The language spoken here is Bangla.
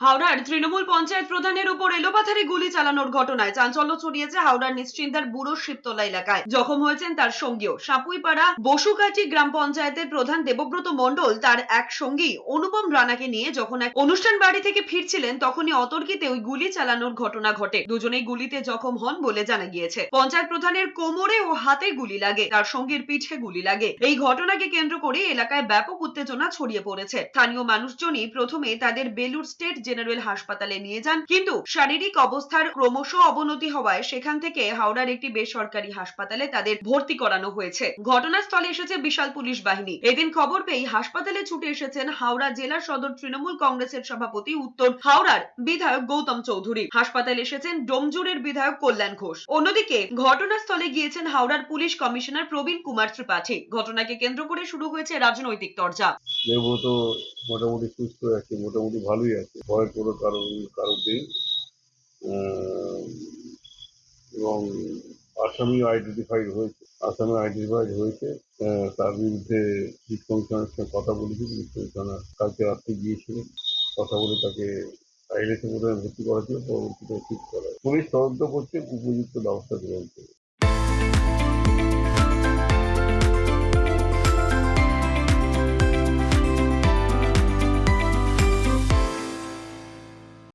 হাওড়ার তৃণমূল পঞ্চায়েত প্রধানের উপর এলোপাথারি গুলি চালানোর ঘটনায় চাঞ্চল্য ছড়িয়েছে হাওড়ার নিশ্চিন্দার বুড়ো শিবতলা এলাকায়। জখম হয়েছেন তার সঙ্গীও। সাপুইপাড়া বসুকাটি গ্রাম পঞ্চায়েতের প্রধান দেবব্রত মণ্ডল তার এক সঙ্গী অনুপম রানাকে নিয়ে যখন এক অনুষ্ঠান বাড়ি থেকে ফিরছিলেন, তখনই অতর্কিতে ওই গুলি চালানোর ঘটনা ঘটে। দুজনেই গুলিতে জখম হন বলে জানা গিয়েছে। পঞ্চায়েত প্রধানের কোমরে ও হাতে গুলি লাগে, তার সঙ্গীর পিঠে গুলি লাগে। এই ঘটনাকে কেন্দ্র করে এলাকায় ব্যাপক উত্তেজনা ছড়িয়ে পড়েছে। স্থানীয় মানুষজনই প্রথমে তাদের বেলুর স্টেট জেনারেল হাসপাতালে নিয়ে যান। কিন্তু শারীরিক অবস্থার ক্রমশ অবনতি হওয়ায় সেখান থেকে হাওড়ার একটি বেসরকারি হাসপাতালে তাদের ভর্তি করানো হয়েছে। ঘটনাস্থলে এসেছে বিশাল পুলিশ বাহিনী। এদিন খবর পেয়ে হাসপাতালে ছুটে এসেছেন হাওড়া জেলা সদর তৃণমূল কংগ্রেসের সভাপতি, উত্তর হাওড়ার বিধায়ক গৌতম চৌধুরী। হাসপাতালে এসেছেন ডোমজুরের বিধায়ক কল্যাণ ঘোষ। অন্যদিকে ঘটনাস্থলে গিয়েছেন হাওড়ার পুলিশ কমিশনার প্রবীণ কুমার ত্রিপাঠী। ঘটনাকে কেন্দ্র করে শুরু হয়েছে রাজনৈতিক চর্চা দেবব্রত মোটামুটি সুস্থ আছে, মোটামুটি ভালোই আছে। ভয়ের কোনো কারণ কারণ নেই। এবং আসামি আইডেন্টিফাইড হয়েছে, আসামি আইডেন্টিফাইড হয়েছে। তার বিরুদ্ধে পুলিশ কমিশনারের সঙ্গে কথা বলেছি পুলিশ কমিশনার কালকে রাত্রে গিয়েছিলেন কথা বলে তাকে আইলেসে প্রথমে ভর্তি করা ছিল পরবর্তীতে ঠিক করা। পুলিশ তদন্ত করছে, উপযুক্ত ব্যবস্থা গ্রহণ করবে